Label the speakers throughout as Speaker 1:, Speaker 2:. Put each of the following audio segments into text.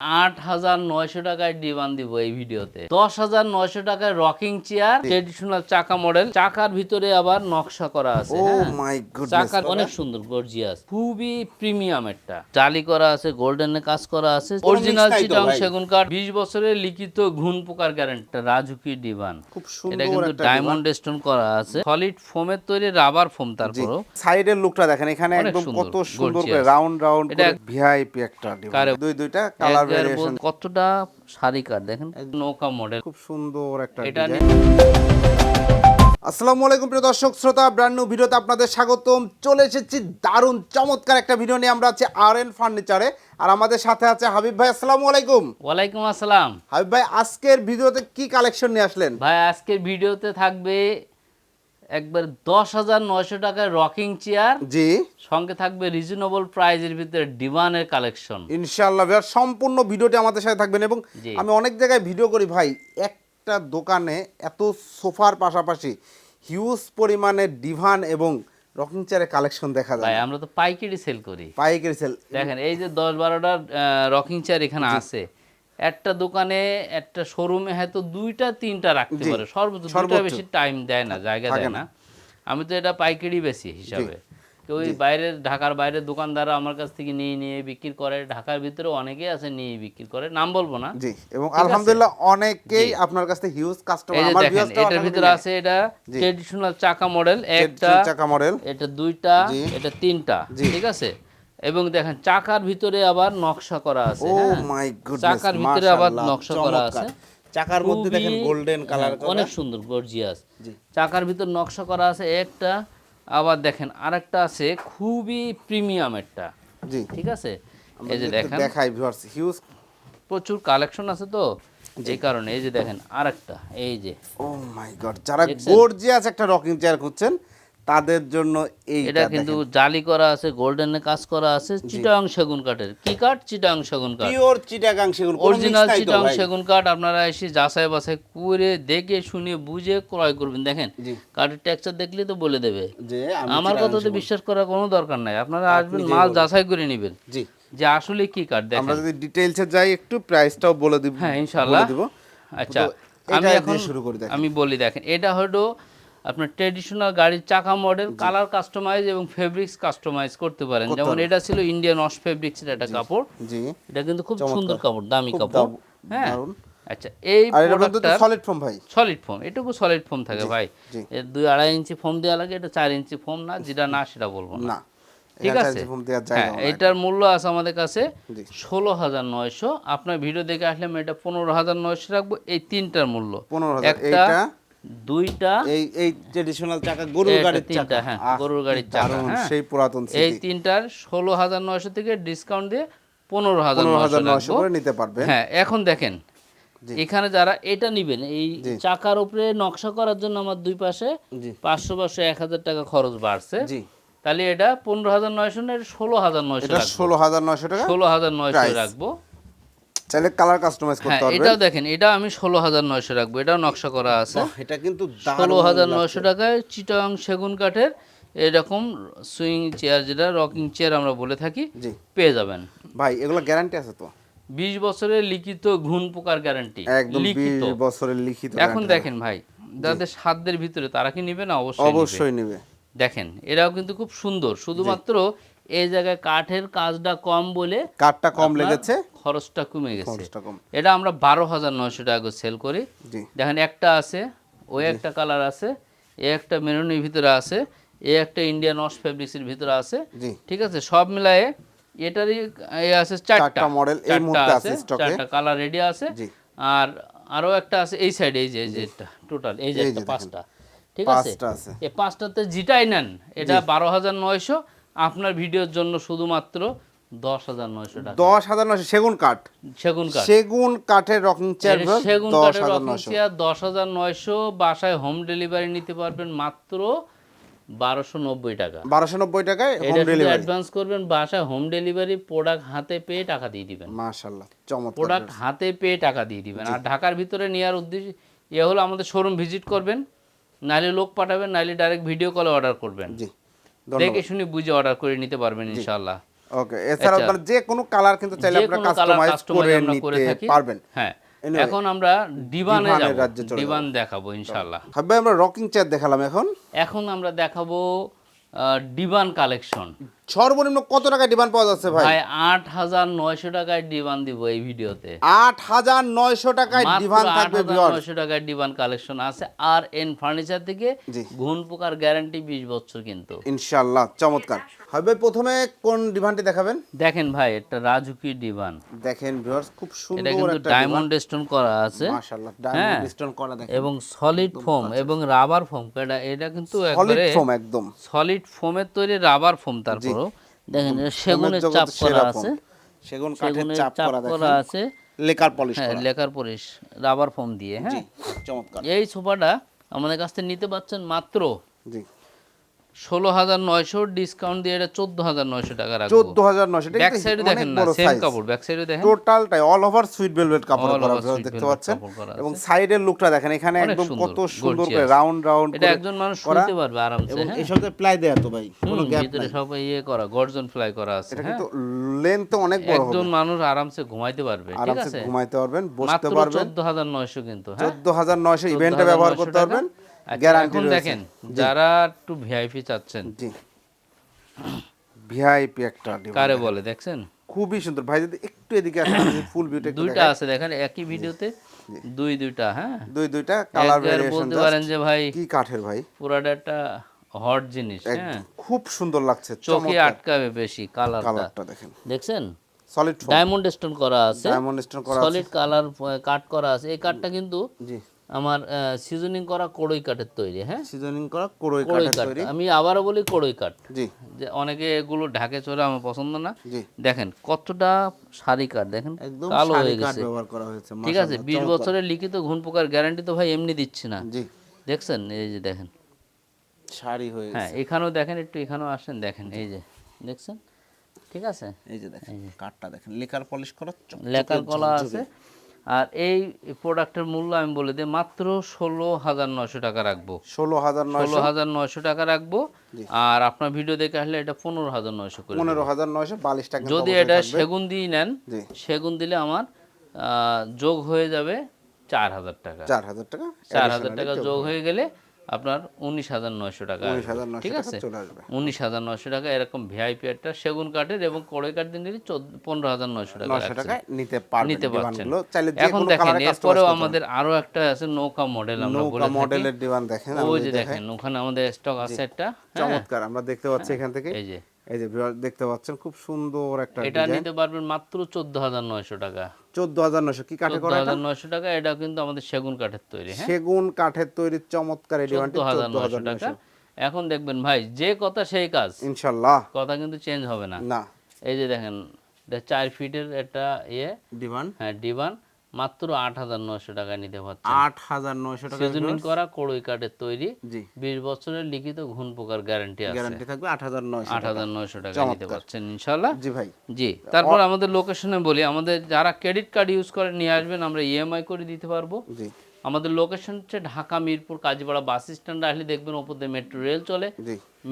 Speaker 1: আট হাজার নয়শো টাকায় ডিমান্ড দিব এই ভিডিওতে। দশ হাজার নয়শো টাকায় রকিং চেয়ার ট্রেডিশনাল চাকা মডেল চাকার ভিতরে আবার নকশা করা আছে
Speaker 2: ও
Speaker 1: হ্যাঁ। চাকার অনেক সুন্দর গর্জিয়াস খুবই প্রিমিয়াম একটা। জালি করা আছে গোল্ডেনে কাজ করা আছে। অরিজিনাল চিটাং সেগুন কাঠ বিশ বছরের লিখিত ঘুণ পোকার গ্যারান্টি রাজুকি ডিভান
Speaker 2: খুব
Speaker 1: এটা কিন্তু ডায়মন্ড স্টোন করা আছে। সলিড ফোমের তৈরি রাবার ফোম তারপরও।
Speaker 2: সাইডের লুকটা দেখেন এখানে একদম কত সুন্দর করে রাউন্ড রাউন্ড ভিআইপি একটা দুই দুইটা কালার ভেরিয়েশন
Speaker 1: কতটা শাড়ি দেখেন। নৌকা মডেল
Speaker 2: খুব সুন্দর একটা
Speaker 1: এটা
Speaker 2: আসসালামু আলাইকুম প্রিয় দর্শক শ্রোতা ব্র্যান্ড নিউ ভিডিওতে আপনাদের স্বাগতম। চলে এসেছি দারুণ চমৎকার একটা ভিডিও নিয়ে। আমরা আছি আর এন ফার্নিচারে আর আমাদের সাথে আছে হাবিব ভাই আসসালামু আলাইকুম।
Speaker 1: ওয়ালাইকুম আসসালাম।
Speaker 2: হাবিব ভাই আজকের ভিডিওতে কি কালেকশন নিয়ে আসলেন?
Speaker 1: ভাই আজকের ভিডিওতে থাকবে একবার দশ হাজার নয়শো টাকার রকিং চেয়ার।
Speaker 2: জি।
Speaker 1: সঙ্গে থাকবে রিজনেবল প্রাইজের ভিতরে ডিভানের কালেকশন
Speaker 2: ইনশাআল্লাহ ভাই সম্পূর্ণ ভিডিওটি আমাদের সাথে থাকবেন এবং আমি অনেক জায়গায় ভিডিও করি ভাই একটা দোকানে এত সোফার পাশাপাশি হিউজ পরিমাণে ডিভান এবং রকিং চেয়ারের কালেকশন দেখা
Speaker 1: ভাই
Speaker 2: যায়
Speaker 1: আমরা তো পাইকারি সেল করি।
Speaker 2: পাইকারি সেল
Speaker 1: দেখেন এই যে দশ বারোটা রকিং চেয়ার এখানে আছে। একটা দোকানে একটা শোরুমে হয়তো দুইটা তিনটা রাখতে পারে। সর্বোচ্চ দুইটা বেশি টাইম দেয় না জায়গা দেয় না। আমি তো এটা পাইকারি বেশি হিসাবে। তো ওই বাইরের ঢাকার বাইরের দোকানদাররা আমার কাছ থেকে নিয়ে নিয়ে বিক্রি করে। ঢাকার ভিতরে অনেকেই আছে নিয়ে বিক্রি করে। নাম বলব না।
Speaker 2: জি এবং আলহামদুলিল্লাহ অনেকেই আপনার কাছ থেকে হিউজ কাস্টমার আমার
Speaker 1: দেখেন
Speaker 2: ভিউয়ার্সটাও
Speaker 1: এটার ভিতরে আছে এটা ট্রেডিশনাল চাকা মডেল একটা
Speaker 2: চাকা মডেল
Speaker 1: এটা দুইটা এটা তিনটা ঠিক আছে? এবং দেখেন চাকার ভিতরে আবার নকশা করা আছে
Speaker 2: ও
Speaker 1: হ্যাঁ?
Speaker 2: মাই গুডনেস
Speaker 1: চাকার ভিতরে আবার নকশা করা আছে।
Speaker 2: চাকার মধ্যে দেখেন গোল্ডেন কালার
Speaker 1: হ্যাঁ, অনেক সুন্দর গর্জিয়াস চাকার ভিতর নকশা করা আছে একটা আবার দেখেন আরেকটা আছে খুবই প্রিমিয়াম একটা।
Speaker 2: জি।
Speaker 1: ঠিক আছে? এই যে দেখেন।
Speaker 2: দেখাই ভিউয়ার্স হিউজ
Speaker 1: প্রচুর কালেকশন আছে তো যে কারণে এই যে দেখেন আরেকটা এই যে।
Speaker 2: ও মাই গড যারা? গর্জিয়াস একটা রকিং চেয়ার খুঁজছেন তাদের জন্য এই
Speaker 1: এটা কিন্তু জালি করা আছে গোল্ডেনে কাজ করা আছে চিটাং সেগুন কাঠের। কি কাঠ? চিটাং সেগুন কাঠ।
Speaker 2: পিওর চিটাগাং সেগুন
Speaker 1: অরিজিনাল চিটাং সেগুন কাঠ আপনারা এসে যাচাই বাছাই করে দেখে শুনে বুঝে ক্রয় করবেন। দেখেন। কাঠের টেক্সচার দেখলে তো বলে দেবে।
Speaker 2: যে
Speaker 1: আমার কথা তো বিশ্বাস করার কোনো দরকার নাই। আপনারা আসবেন মাল যাচাই করে নেবেন।
Speaker 2: জি।
Speaker 1: যে আসলে কি কাঠ
Speaker 2: আমরা যদি ডিটেইলসে যাই একটু প্রাইসটাও বলে দিব
Speaker 1: হ্যাঁ ইনশাআল্লাহ।
Speaker 2: বলে দিব।
Speaker 1: আচ্ছা আমি এখন
Speaker 2: শুরু করি দেখেন।
Speaker 1: আমি বলি দেখেন এটা হলো আপনার ট্রেডিশনাল গাড়ির চাকা মডেল কালার কাস্টমাইজ এবং ফেব্রিক্স কাস্টমাইজ করতে পারেন। যেমন এটা ছিল ইন্ডিয়ান অস ফেব্রিক্সের একটা কাপড়।
Speaker 2: জি।
Speaker 1: এটা কিন্তু খুব সুন্দর কাপড় দামি কাপড়। হ্যাঁ। আচ্ছা এই প্রোডাক্টটা
Speaker 2: সলিড ফর্ম ভাই।
Speaker 1: সলিড ফোম এটুকু সলিড ফোম থাকে ভাই। এর দুই আড়াই ইঞ্চি ফোম দেওয়া লাগে এটা চার ইঞ্চি ফোম না যেটা না সেটা বলব না। ঠিক আছে? হ্যাঁ এটার মূল্য আছে আমাদের কাছে। ষোলো হাজার নয়শো। আপনার ভিডিও দেখে আসলে আমি এটা পনেরো হাজার নয়শো রাখব এই তিনটার মূল্য। একটা দুইটা
Speaker 2: এই এই ট্রেডিশনাল চাকা গরুর গাড়ির চাকা।
Speaker 1: হ্যাঁ, গরুর গাড়ির চাকা, হ্যাঁ।
Speaker 2: সেই পুরাতন
Speaker 1: এই তিনটার ষোলো হাজার নয়শো থেকে ডিসকাউন্ট দিয়ে পনেরো হাজার নয়শো
Speaker 2: করে নিতে পারবেন।
Speaker 1: হ্যাঁ এখন দেখেন এখানে যারা এটা নিবেন এই চাকার উপরে নকশা করার জন্য আমার দুই পাশে পাঁচশো পাঁচশো এক হাজার টাকা খরচ বাড়ছে। তাহলে এটা পনেরো হাজার নয়শো না ষোলো হাজার নয়শো
Speaker 2: ষোলো হাজার নয়শো টাকা
Speaker 1: ষোলো হাজার নয়শো। রাখব।
Speaker 2: চাইলে কালার কাস্টমাইজ
Speaker 1: হ্যাঁ
Speaker 2: করতে পারবেন।
Speaker 1: এটাও দেখেন এটা আমি ষোলো হাজার নয়শো রাখব এটাও নকশা করা আছে।
Speaker 2: এটা কিন্তু
Speaker 1: ষোলো হাজার। নয়শো টাকায় চিটাং সেগুন কাঠের এরকম সুইং চেয়ার যেটা রকিং চেয়ার আমরা বলে থাকি পেয়ে যাবেন।
Speaker 2: ভাই এগুলো গ্যারান্টি আছে তো?
Speaker 1: বিশ বছরের লিখিত ঘুণ পোকার গ্যারান্টি
Speaker 2: একদম
Speaker 1: লিখিত।
Speaker 2: বিশ বছরের লিখিত
Speaker 1: এখন দেখেন ভাই যাদের সাধ্যের ভিতরে তারা কি নেবে না? অবশ্যই
Speaker 2: অবশ্যই নেবে।
Speaker 1: দেখেন এরাও কিন্তু খুব সুন্দর শুধুমাত্র এই জায়গায় কাঠের কাজটা কম বলে
Speaker 2: কাঠটা কম লেগেছে?
Speaker 1: খরচটা কমে গেছে। এটা আমরা বারো হাজার নয়শো টাকা করে সেল করি। দেখেন একটা আছে ওই একটা কালার আছে এ একটা মেরুনির ভিতরে আছে এ একটা ইন্ডিয়ান অস ফেব্রিক্সের ভিতরে আছে। ঠিক আছে? সব মিলায়ে এটারই এ আছে চারটা।
Speaker 2: model এই মুহূর্তে আছে এ।
Speaker 1: চারটা কালার রেডি আছে। আর আরও একটা আছে এই সাইডে এই যে এই যে টোটাল এই যে পাঁচটা। ঠিক আছে?
Speaker 2: পাঁচটা আছে।
Speaker 1: এই পাঁচটাতে জিটাই নেন এটা বারো হাজার নয়শো আপনার ভিডিওর জন্য শুধুমাত্র দশ হাজার নয়শো টাকা।
Speaker 2: দশ হাজার নয়শো সেগুন কাঠ।
Speaker 1: সেগুন কাঠ।
Speaker 2: সেগুন কাঠের রকিং চেয়ার
Speaker 1: সেগুন কাঠের
Speaker 2: নয়শো।
Speaker 1: চেয়ার দশ হাজার নয়শো বাসায় হোম ডেলিভারি নিতে পারবেন মাত্র বারোশো নব্বই টাকা।
Speaker 2: বারোশো নব্বই টাকায় হোম ডেলিভারি
Speaker 1: অ্যাডভান্স করবেন বাসায় হোম ডেলিভারি প্রোডাক্ট হাতে পেয়ে টাকা দিয়ে দিবেন।
Speaker 2: মাশাল্লাহ চমৎকার।
Speaker 1: প্রোডাক্ট হাতে পেয়ে টাকা দিয়ে দিবেন। আর ঢাকার ভিতরে নেওয়ার উদ্দেশ্য ইয়ে হলো আমাদের শোরুম ভিজিট করবেন নাইলে লোক পাঠাবেন নাইলে ডাইরেক্ট ভিডিও কলে অর্ডার করবেন।
Speaker 2: জি।
Speaker 1: দেখে শুনে বুঝে অর্ডার করে নিতে পারবেন ইনশাল্লাহ
Speaker 2: ওকে এছাড়া
Speaker 1: আচ্ছা।
Speaker 2: মানে যে কোনো কালার কিন্তু চাইলে আপনারা কাস্টমাইজ করে নিতে পারবেন।
Speaker 1: হ্যাঁ। এখন আমরা ডিভানে যাব। ডিভান দেখাবো ইনশাআল্লাহ।
Speaker 2: ভাববে আমরা রকিং চেয়ার দেখালাম এখন।
Speaker 1: এখন আমরা দেখাবো ডিভান কালেকশন
Speaker 2: সর্বনিম্ন কত টাকায় ডিমান্ড পাওয়া যাচ্ছে ভাই?
Speaker 1: ভাই আট হাজার নয়শো টাকায় ডিভান দিব এই ভিডিওতে।
Speaker 2: আট হাজার নয়শো টাকায় ডিভান থাকবে
Speaker 1: নয়শো টাকায় ডিভান কালেকশন আছে। আর এন ফার্নিচার থেকে। ঘুন পোকার গ্যারান্টি বিশ বছর কিন্তু।
Speaker 2: ইনশাআল্লাহ চমৎকার। হবে প্রথমে কোন ডিভানটি দেখাবেন?
Speaker 1: দেখেন ভাই এটা রাজুকি ডিভান
Speaker 2: দেখেন ভিউয়ার্স খুব সুন্দর
Speaker 1: এটা
Speaker 2: কিন্তু
Speaker 1: ডায়মন্ড স্টোন করা আছে।
Speaker 2: মাশাআল্লাহ
Speaker 1: হ্যাঁ।
Speaker 2: ডায়মন্ড স্টোন করা দেখেন।
Speaker 1: এবং সলিড ফোম এবং রাবার ফোম এটা এটা কিন্তু একবারে সলিড
Speaker 2: ফোম একদম
Speaker 1: সলিড ফোমের তৈরি রাবার ফোম তারপরও দেখেন এটা সেগুনের চাপ করা আছে।
Speaker 2: সেগুন কাঠের চাপ করা
Speaker 1: আছে।
Speaker 2: লেকার পলিশ
Speaker 1: হ্যাঁ
Speaker 2: করা।
Speaker 1: লেকার পলিশ রাবার ফোম দিয়ে হ্যাঁ।
Speaker 2: চমৎকার।
Speaker 1: এই সোফাটা আমাদের কাছ থেকে নিতে পারছেন মাত্র
Speaker 2: জি।
Speaker 1: ষোলো হাজার নয়শো ডিসকাউন্ট দিয়ে এটা চোদ্দ হাজার নয়শো টাকা রাখব।
Speaker 2: চোদ্দ হাজার নয়শো
Speaker 1: ব্যাক সাইডে দেখেন না সেম কাপড় ব্যাক সাইডে দেখেন।
Speaker 2: টোটালটাই অল ওভার সুইট ভেলভেট কাপড় করা দেখতে পাচ্ছেন? এবং সাইডের লুকটা দেখেন এখানে একদম কত সুন্দর করে রাউন্ড রাউন্ড
Speaker 1: এটা একজন মানুষ শুনতে পারবে আরামসে
Speaker 2: এবং
Speaker 1: হ্যাঁ?
Speaker 2: সাথে প্লাই দেয়া তো ভাই কোনো গ্যাপ
Speaker 1: ভিতরে সব ইয়ে করা গর্জন ফ্লাই করা আছে
Speaker 2: এটা
Speaker 1: হ্যাঁ?
Speaker 2: কিন্তু লেন্থ অনেক বড়
Speaker 1: একজন মানুষ আরামসে ঘুমাইতে পারবে ঠিক আছে?
Speaker 2: ঘুমাইতে পারবেন বসতে পারবেন।
Speaker 1: চোদ্দ হাজার নয়শো কিন্তু হ্যাঁ?
Speaker 2: চোদ্দ হাজার নয়শো ইভেন্টে ব্যবহার করতে পারবেন। গ্যারান্টি
Speaker 1: এখন দেখেন যারা একটু ভিআইপি চাচ্ছেন।
Speaker 2: জি। ভিআইপি একটা
Speaker 1: কারে বলে দেখছেন?
Speaker 2: খুবই সুন্দর। ভাই যদি একটু এদিকে আসেন ফুল বিউটি
Speaker 1: দুইটা আছে দেখেন একই ভিডিওতে দুই দুইটা হ্যাঁ?
Speaker 2: দুই দুইটা কালার ভেরিয়েশন
Speaker 1: বলতে পারেন যে ভাই
Speaker 2: কি কাঠের ভাই?
Speaker 1: পুরাটা একটা হট জিনিস হ্যাঁ?
Speaker 2: খুব সুন্দর লাগছে
Speaker 1: চোখে আটকাবে বেশি কালারটা
Speaker 2: কালারটা দেখেন।
Speaker 1: দেখছেন?
Speaker 2: সলিড
Speaker 1: ডায়মন্ড স্টোন করা আছে।
Speaker 2: ডায়মন্ড স্টোন করা আছে।
Speaker 1: সলিড কালার কাট করা আছে। এই কাঠটা কিন্তু
Speaker 2: জি।
Speaker 1: আমার সিজনিং করা কড়ই কাঠের তৈরি হ্যাঁ?
Speaker 2: সিজনিং করা
Speaker 1: কড়ই
Speaker 2: কাঠের
Speaker 1: কাঠ।
Speaker 2: তৈরি।
Speaker 1: আমি আবারও বলি কড়ই কাঠ।
Speaker 2: জি।
Speaker 1: যে অনেকে এগুলো ঢাকে চলে আমার পছন্দ না।
Speaker 2: জি।
Speaker 1: দেখেন কতটা সারি কাঠ দেখেন?
Speaker 2: একদম
Speaker 1: কালো হয়ে গেছে।
Speaker 2: ব্যবহার করা হয়েছে
Speaker 1: ঠিক আছে
Speaker 2: মাশাআল্লাহ,
Speaker 1: বিশ
Speaker 2: চমৎকার।
Speaker 1: বছরের লিখিত ঘুণ পোকার গ্যারান্টি তো ভাই এমনি দিচ্ছি না।
Speaker 2: জি।
Speaker 1: দেখছেন? এই যে দেখেন।
Speaker 2: সারি হয়ে
Speaker 1: হ্যাঁ এখানেও দেখেন একটু এখানেও আসেন দেখেন এই যে। দেখছেন? ঠিক আছে?
Speaker 2: এই যে দেখেন কাঠটা দেখেন লেকার পলিশ করা
Speaker 1: লেকার কলা আছে। আর এই প্রোডাক্টের মূল্য আমি বলে দিই মাত্র ষোলো হাজার নয়শো টাকা রাখব।
Speaker 2: ষোলো হাজার
Speaker 1: ষোলো হাজার নয়শো টাকা রাখব। আর আপনার ভিডিও দেখে আসলে এটা পনেরো হাজার নয়শো করে
Speaker 2: পনেরো হাজার নয়শো বালিশ টাকা
Speaker 1: যদি এটা সেগুন দিয়ে নেন সেগুন দিলে আমার যোগ হয়ে যাবে চার হাজার টাকা।
Speaker 2: চার হাজার টাকা
Speaker 1: চার হাজার টাকা যোগ হয়ে গেলে আপনার উনিশ হাজার নয়শো টাকা ঠিক আছে? উনিশ হাজার নয়শো টাকা এরকম ভিআইপি একটা সেগুন কাঠের এবং কড়ে কাঠ দিয়ে নিলে পনেরো হাজার নয়শো টাকা
Speaker 2: নিতে
Speaker 1: নিতে পারছেন। এখন দেখেন এরপরেও আমাদের আরও একটা আছে নৌকা মডেল আমরা
Speaker 2: নৌকা মডেলের ডিমান্ড দেখেন
Speaker 1: ওই যে দেখেন ওখানে আমাদের স্টক আছে একটা হ্যাঁ,
Speaker 2: চমৎকার আমরা দেখতে পাচ্ছি এখান থেকে।
Speaker 1: এই যে।
Speaker 2: এই যে দেখতে পাচ্ছেন খুব সুন্দর একটা
Speaker 1: এটা নিতে পারবেন মাত্র চোদ্দ হাজার নয়শো টাকা।
Speaker 2: চোদ্দ হাজার নয়শো। কি কাঠে করা এটা
Speaker 1: হাজার নয়শো টাকা এটা কিন্তু আমাদের সেগুন কাঠের তৈরি হ্যাঁ?
Speaker 2: সেগুন কাঠের তৈরি চমৎকার এই
Speaker 1: হাজার নয়শো টাকা। এখন দেখবেন ভাই যে কথা সেই কাজ।
Speaker 2: ইনশাল্লাহ।
Speaker 1: কথা কিন্তু চেঞ্জ হবে না।
Speaker 2: না।
Speaker 1: এই যে দেখেন এটা চার ফিটের একটা ইয়ে।
Speaker 2: ডিমান্ড।
Speaker 1: হ্যাঁ ডিবান মাত্র আট হাজার নয়শো টাকা নিতে পারছেন।
Speaker 2: আট হাজার নয়শো টাকা
Speaker 1: সিজনিং করা কড়ই কাঠের তৈরি। বিশ বছরের লিখিত ঘুণ পোকার গ্যারান্টি আছে।
Speaker 2: গ্যারান্টি থাকবে আট হাজার নয়শো
Speaker 1: আট হাজার নয়শো টাকা নিতে পারছেন ইনশাল্লাহ
Speaker 2: জি ভাই।
Speaker 1: জি তারপর আমাদের লোকেশনে বলি আমাদের যারা ক্রেডিট কার্ড ইউজ করে নিয়ে আসবেন আমরা ইএমআই করে দিতে পারব।
Speaker 2: জি।
Speaker 1: আমাদের লোকেশন হচ্ছে ঢাকা মিরপুর কাজীপাড়া বাস স্ট্যান্ড আসলে দেখবেন ওপর দিয়ে মেট্রো রেল চলে।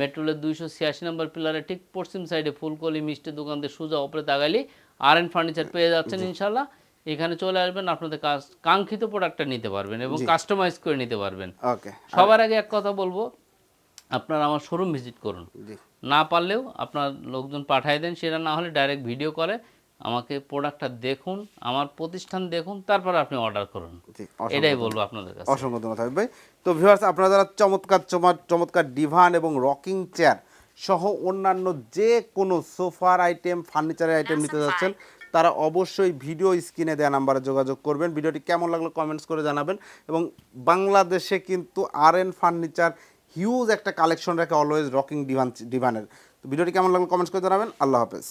Speaker 1: মেট্রো রেলের দুইশো ছিয়াশি নম্বর পিলারে ঠিক পশ্চিম সাইডে ফুলকলি মিষ্টি দোকান দিয়ে সোজা ওপরে তাগালি আর এন ফার্নিচার পেয়ে যাচ্ছেন ইনশাল্লাহ এখানে চলে আসবেন আপনাদের কাজ কাঙ্ক্ষিত প্রোডাক্টটা নিতে পারবেন এবং কাস্টমাইজ করে নিতে পারবেন।
Speaker 2: ওকে
Speaker 1: সবার আগে এক কথা বলব আপনারা আমার শোরুম ভিজিট করুন। না পারলেও আপনার লোকজন পাঠিয়ে দেন সেটা না হলে ডাইরেক্ট ভিডিও করে আমাকে প্রোডাক্টটা দেখুন আমার প্রতিষ্ঠান দেখুন তারপর আপনি অর্ডার করুন। এটাই বলব আপনাদের কাছে।
Speaker 2: অসংখ্য ধন্যবাদ ভাই। তো ভিউয়ার্স আপনারা যারা চমৎকার চমৎ- চমৎকার ডিভান এবং রকিং চেয়ার সহ অন্যান্য যে কোনো সোফার আইটেম ফার্নিচারের আইটেম নিতে যাচ্ছেন তারা অবশ্যই ভিডিও স্ক্রিনে দেওয়া নাম্বারে যোগাযোগ করবেন। ভিডিওটি কেমন লাগল কমেন্টস করে জানাবেন। এবং বাংলাদেশে কিন্তু আর এন ফার্নিচার হিউজ একটা কালেকশন রাখে অলওয়েজ রকিং ডিভান ডিভানের তো ভিডিওটি কেমন লাগল কমেন্টস করে জানাবেন। আল্লাহ হাফেজ।